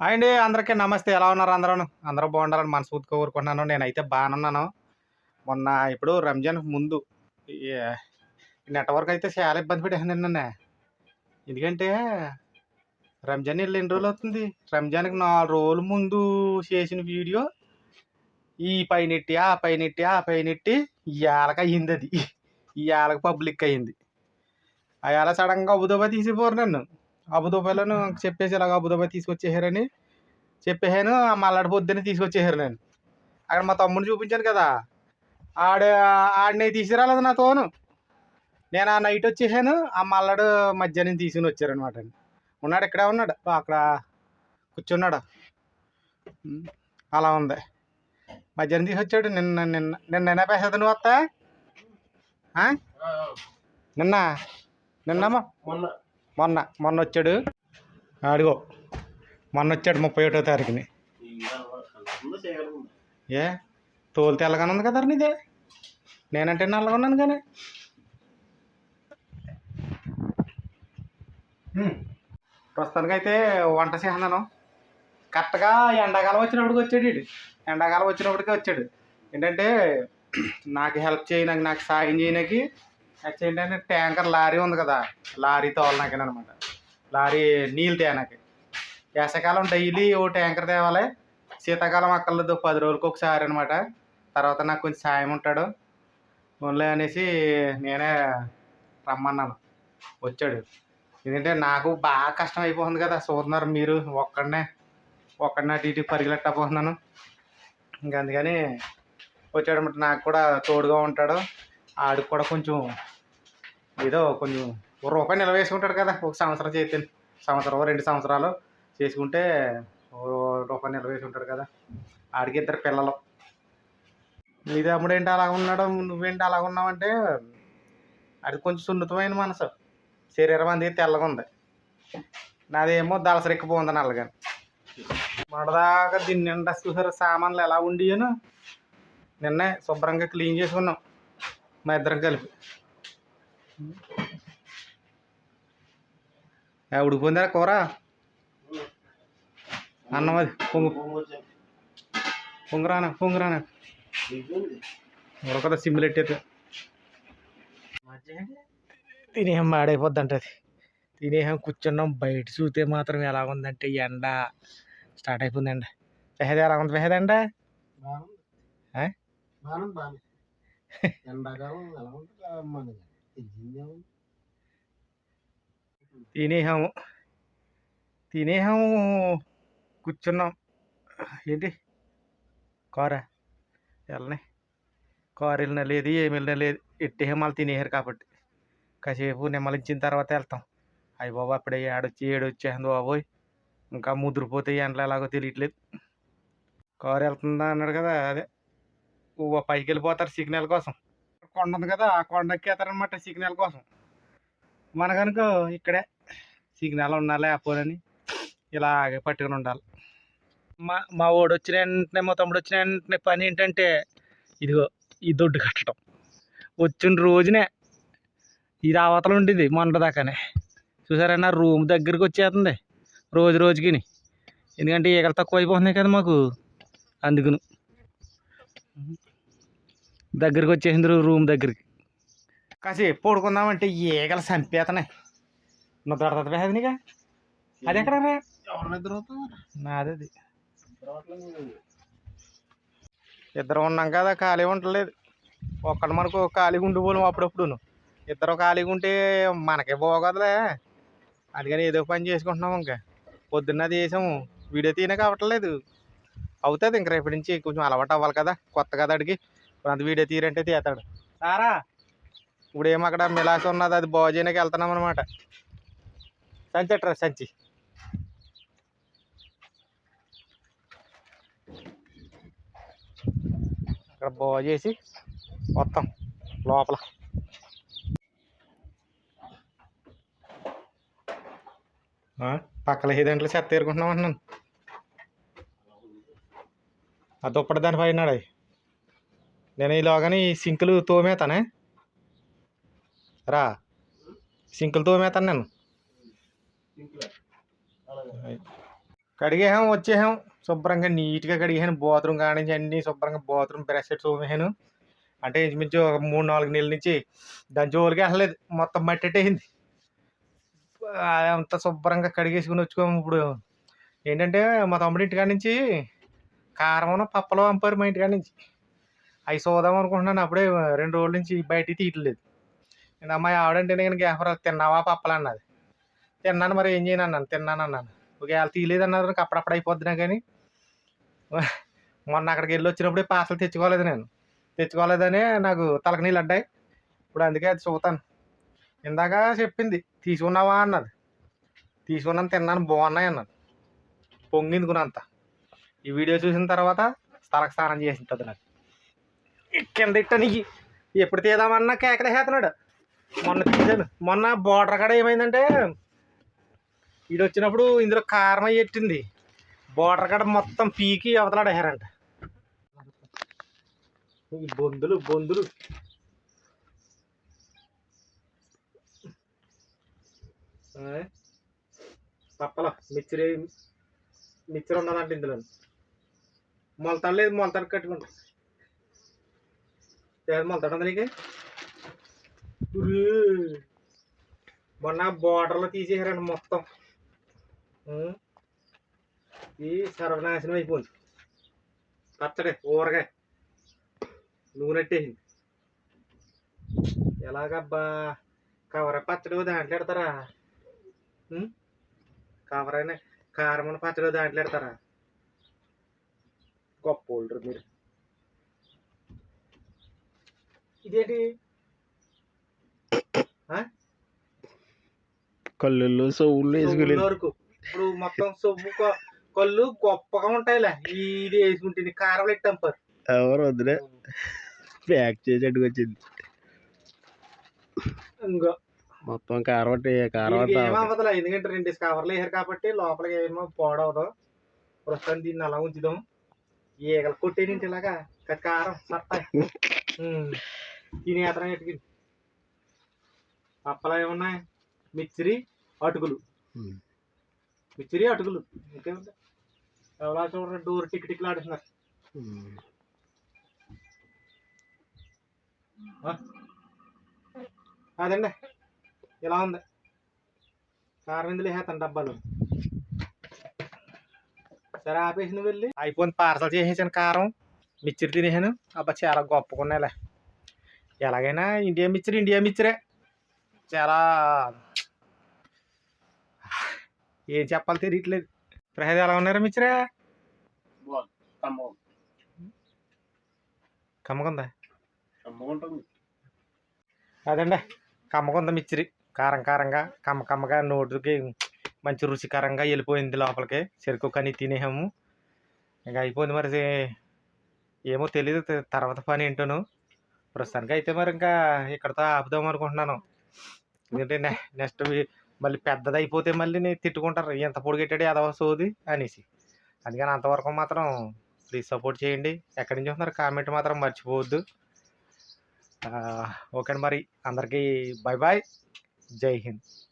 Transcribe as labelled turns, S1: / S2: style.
S1: Hi అండి అందరికీ నమస్తే. ఎలా ఉన్నారు అందరూ అందరూ బాగుండాలని మనస్ఫూర్తిగా కోరుకుంటున్నాను. నేనైతే బాగానున్నాను మొన్న ఇప్పుడు రంజాన్ ముందు నెట్వర్క్ అయితే చాలా ఇబ్బంది పెట్టాను నిన్న ఎందుకంటే రంజాన్ వెళ్ళి ఎన్ని రోజులు అవుతుంది. రంజాన్కి నాలుగు రోజుల ముందు చేసిన వీడియో ఈ పైనెట్టి ఆ పైనెట్టి ఆ పైనెట్టి ఇవాళకి అయ్యింది అది. ఇవాళకి పబ్లిక్ అయ్యింది. అలా సడన్గా అబుదాబా తీసిపోరు నన్ను. అబుదాబాలో చెప్పేసి ఇలాగ అబుదాబా తీసుకొచ్చేసారని చెప్పేసాను ఆ మల్లాడి పొద్దున్నే తీసుకొచ్చేసారు నేను అక్కడ మా తమ్ముడిని చూపించాను కదా. ఆడ ఆడిని తీసుకురాలేదు నా తోను. నేను ఆ నైట్ వచ్చేసాను ఆ మల్లాడు మధ్యాహ్నం తీసుకుని వచ్చారనమాట ఉన్నాడు ఇక్కడే ఉన్నాడు. అక్కడ కూర్చున్నాడు. అలా ఉంది. మధ్యాహ్నం తీసుకొచ్చాడు నిన్న నిన్న నిన్న నిన్న పేసేది నువ్వు వస్తా నిన్న? నిన్నమ్మా?
S2: మొన్న
S1: మొన్న మొన్న వచ్చాడు అడుగో. మొన్న వచ్చాడు ముప్పై ఒకటో తారీఖుని. ఏ? తోలు తెల్లగానే ఉంది కదా నీదే? నేనంటే నల్లగా ఉన్నాను కానీ ప్రస్తుతానికి అయితే వంట చేస్తున్నాను. కరెక్ట్గా ఎండాకాలం వచ్చినప్పటికి వచ్చాడు ఇడు ఎండాకాలం వచ్చినప్పటికే వచ్చాడు. ఏంటంటే నాకు హెల్ప్ చేయడానికి నాకు సాయం చేయడానికి నెక్స్ట్ ఏంటంటే ట్యాంకర్ లారీ ఉంది కదా లారీ తోలనాకని అనమాట లారీ నీళ్ళు తేనాకి. వేసవికాలం డైలీ ఓ ట్యాంకర్ తేవాలి. శీతాకాలం అక్కర్లేదు పది రోజులకు ఒకసారి అనమాట తర్వాత నాకు కొంచెం సాయం ఉంటాడు. ఓన్లీ అనేసి నేనే రమ్మన్నాను. వచ్చాడు. ఎందుకంటే నాకు బాగా కష్టం అయిపోతుంది కదా చూస్తున్నారు మీరు ఒక్కడనే ఒక్కడనే అటు ఇటు పరిగెట్టకపోతున్నాను ఇంక అందుకని వచ్చాడు అనమాట నాకు కూడా తోడుగా ఉంటాడు. ఆడికి కూడా కొంచెం ఏదో కొంచెం ఒక రూపాయి నిల్వ వేసుకుంటాడు కదా ఒక సంవత్సరం చేతి సంవత్సరం రెండు సంవత్సరాలు చేసుకుంటే ఓ రూపాయి నిల్వ వేసుకుంటాడు కదా. ఆడికి ఇద్దరు పిల్లలు. నీ తమ్ముడు ఏంటి అలా ఉన్నాడు? నువ్వేంటి అలా ఉన్నావంటే అది కొంచెం సున్నితమైన మనసు. శరీరం అనేది తెల్లగా ఉంది. నాదేమో దళసరెక్కిపోతుంది నల్లగాని. మొదదాకా దీన్ని నిండా చూసారు? సామాన్లు ఎలా ఉండియను? నిన్నే శుభ్రంగా క్లీన్ చేసుకున్నాం. మా ఇద్దరం కలిపి. ఉడికిపోయిందా కూర? అన్నం అది. పొంగు. పొంగురానా పొంగురానా? ఉడకదా సిమ్లు ఎట్టేది? తినేహం మాడైపోద్ది అంటది తినేహం కూర్చున్నాం బయట చూస్తే మాత్రం ఎలా ఉందంటే ఎండ. స్టార్ట్ అయిపోయింది ఎండ. పెహది ఎలా ఉంది పెహది ఎండ?
S2: ఎండాకాలం ఎలా ఉంటుంది తినేసాము తినేసాము
S1: తినేహాము కూర్చున్నాం. ఏంటి? కారా? వెళ్ళని కారు వెళ్ళిన లేదు ఏమి వెళ్ళిన లేదు. ఎట్టేహం వాళ్ళు తినేసారు కాబట్టి. కాసేపు నిమ్మలించిన తర్వాత వెళ్తాం. అయ్యి బాబు అప్పుడే ఏడొచ్చి ఏడొచ్చేసింది బాబోయ్? ఇంకా ముదిరిపోతే ఎండలో ఎలాగో తెలియట్లేదు. కారు వెళ్తుందా అన్నాడు కదా అదే. ఓ పైకి వెళ్ళిపోతారు సిగ్నల్ కోసం. కొండ ఉంది కదా ఆ కొండ ఎక్కేస్తారనమాట సిగ్నల్ కోసం. మనకనుకో ఇక్కడే సిగ్నల్ ఉండాలి లేకపోని ఇలాగే పట్టుకుని ఉండాలి. మా మా వాడు వచ్చిన వెంటనే మా తమ్ముడు వచ్చిన వెంటనే పని ఏంటంటే ఇదిగో ఈ దొడ్డు కట్టడం. వచ్చిన రోజునే ఇది అవతల ఉండేది మొన్న దాకానే. చూసారన్నా రూమ్ దగ్గరికి వచ్చేస్తుంది రోజు రోజుకి ఎందుకంటే ఈగలు తక్కువ అయిపోతున్నాయి కదా మాకు అందుకును. దగ్గరికి వచ్చేసింది రూమ్ దగ్గరికి. కాసేపు పడుకుందామంటే ఈగలు చంపేతనే. నువ్వు దొరకదు అది నీగా అది ఎక్కడ నాది అది ఇద్దరు ఉన్నాం కదా ఖాళీ ఉండలేదు. ఒక్కడు మనకు ఖాళీగా ఉండిపోలేము అప్పుడప్పుడు ఇద్దరు ఖాళీగా ఉంటే మనకే బాగోదులే అందుకని ఏదో పని చేసుకుంటున్నాం ఇంకా. పొద్దున్న అది చేసాము వీడియో తీయనే కావట్లేదు అవుతుంది ఇంక రేపటి నుంచి కొంచెం అలవాటు అవ్వాలి కదా కొత్త కదా అడిగి. అంత వీడియో తీరంటే తీస్తాడు. సారా ఇప్పుడు ఏమో అక్కడ మిలాస ఉన్నది అది బాగు చేయడానికి వెళ్తున్నాం అనమాట సంచి అట్రా సంచి? అక్కడ బాగు చేసి మొత్తం లోపల. పక్కల ఐదు గంటలు చెత్త ఏరుకుంటున్నాం అన్నాను ఆ ఒప్పటి దాని పైన అవి నేను ఈలోగాని ఈ సింకులు తోమేతానే. రా. సింకులు తోమేతాను నేను.
S2: కడిగేహాం
S1: కడిగేసాం వచ్చేసాం శుభ్రంగా నీట్గా కడిగాను బాత్రూమ్ కానించి అన్ని శుభ్రంగా బాత్రూమ్ బ్రష్ సెట్ తోమేసాను అంటే ఇంచుమించు ఒక మూడు నాలుగు నెలల నుంచి దాని జోలికి వెళ్ళలేదు. మొత్తం మట్టెట్టేసింది అంత శుభ్రంగా కడిగేసుకుని వచ్చుకోము ఇప్పుడు. ఏంటంటే మా తమ్ముడి ఇంటికాడ నుంచి కారం పప్పలు పంపారు మా ఇంటికాడ నుంచి అవి చూద్దాం అనుకుంటున్నాను. అప్పుడే రెండు రోజుల నుంచి బయటికి తీయట్లేదు. నేను అమ్మాయి ఆవిడంటే నేను గ్యాఫర్ తిన్నావా పప్పలన్నది తిన్నాను మరి ఏం చేయను అన్నాను. తిన్నాను అన్నాను. ఒకవేళ తీయలేదు అన్నారు నాకు అప్పుడప్పుడు అయిపోద్దినా కానీ. మొన్న అక్కడికి వెళ్ళి వచ్చినప్పుడే పార్సల్ తెచ్చుకోలేదు నేను. తెచ్చుకోలేదనే నాకు తలకనీళ్ళు అడ్డాయి. ఇప్పుడు అందుకే అది చూతాను ఇందాక చెప్పింది తీసుకున్నావా అన్నది. తీసుకున్నాను తిన్నాను బాగున్నాయి అన్నది. పొంగింది కొనంత ఈ వీడియో చూసిన తర్వాత తలకు స్నానం చేసింది నాకు. కింద ఇట్ట ఎప్పుడు తీద్దామన్నా కేకలే వేస్తున్నాడు. మొన్న తీసాను. మొన్న బోర్డర్ కాడ ఏమైందంటే ఇది వచ్చినప్పుడు ఇందులో కారం అయ్యి ఎట్టింది. బోర్డర్ కాడ మొత్తం పీకి అవతలాడారంట బొందులు బొందులు. తప్పల పప్పలో మిక్చర్ మిక్చర్ ఉన్నదంట ఇందులో మొలతాడు లేదు మొలతాడు కట్టుకుంటా మొలతాడు ఉర్రే. మొన్న బోర్డర్లో తీసేసారండి మొత్తం. ఈ సర్వనాశనం అయిపోయింది. పచ్చడి ఊరగాయ. నూనెట్టేసింది ఎలాగబ్బా? కవర పచ్చడి దాంట్లో పెడతారా? ఉం? కవర్ అయినా కారం పచ్చడి దాంట్లో పెడతారా? గొప్ప ఓల్డర్ మీరు. ఇదేంటి?
S2: కళ్ళు
S1: సొమ్ముల వరకు ఇప్పుడు మొత్తం కొ- కళ్ళు గొప్పగా ఉంటాయిలే. ఇది వేసుకుంటే కారం ఎట్టంపారు
S2: ఎవరు వద్దులే. ప్యాక్ చేసి అడ్డుకొచ్చింది.
S1: ఇంకో
S2: మొత్తం కారం అంటే కారం
S1: దీనికి
S2: అంతా
S1: ఏం అవ్వదులే ఎందుకంటే రెండు కవర్లు వేసారు కాబట్టి లోపలికి ఏమో పోడవదు ప్రస్తుతం దీన్ని అలా ఉంచుదాం. ఈగలు కొట్టేనింటి ఇలాగా కారం సత్తాయి. తిని అతను ఎట్టుకుని పప్పలు ఏమున్నాయి? మిక్చరీ అటుకులు.
S2: ఉమ్.
S1: మిక్చరీ అటుకులు. ఇంకేముంది? ఎవరా చూడండి డోర్ టిక్ టిక్లు ఆడుతున్నారు. అదండి. ఇలా ఉంది. కారం ఇందులో వేస్తాను డబ్బాలు? సరే ఆపేసి నువ్వు వెళ్ళి. అయిపోయింది పార్సల్ చేసేసాను కారం. మిక్చర్ తినేసాను. అబ్బా చాలా గొప్పగా ఉన్నాయిలే. ఎలాగైనా ఇండియా మిక్చర్ ఇండియా మిచ్చరే. చాలా ఏం చెప్పాలి తెలియట్లేదు. ప్రహేద్ ఎలా ఉన్నారా
S2: మిచ్చరే?
S1: కమ్మకుందా
S2: కమ్మగా ఉంటుంది
S1: అదండి కమ్మకుందా మిక్చరి కారం కారంగా కమ్మ కమ్మగా నోటికి మంచి రుచికరంగా వెళ్ళిపోయింది లోపలికి. చెరుకు కానీ తినేసాము. ఇంకా అయిపోయింది మరి. ఏమో తెలియదు తర్వాత పని ఏంటోను. ప్రస్తుతానికి అయితే మరి ఇంకా ఇక్కడతో ఆపుదాం అనుకుంటున్నాను. ఎందుకంటే నె- నెక్స్ట్ మళ్ళీ పెద్దది అయిపోతే మళ్ళీ నేను తిట్టుకుంటారు. ఎంత పొడిగెట్టాడు ఎదవ సోది? అనేసి. అందుకని అంతవరకు మాత్రం ప్లీజ్ సపోర్ట్ చేయండి. ఎక్కడి నుంచి వస్తున్నారు? కామెంట్ మాత్రం మర్చిపోవద్దు. ఓకే మరి. అందరికీ బాయ్ బాయ్ జై హింద్.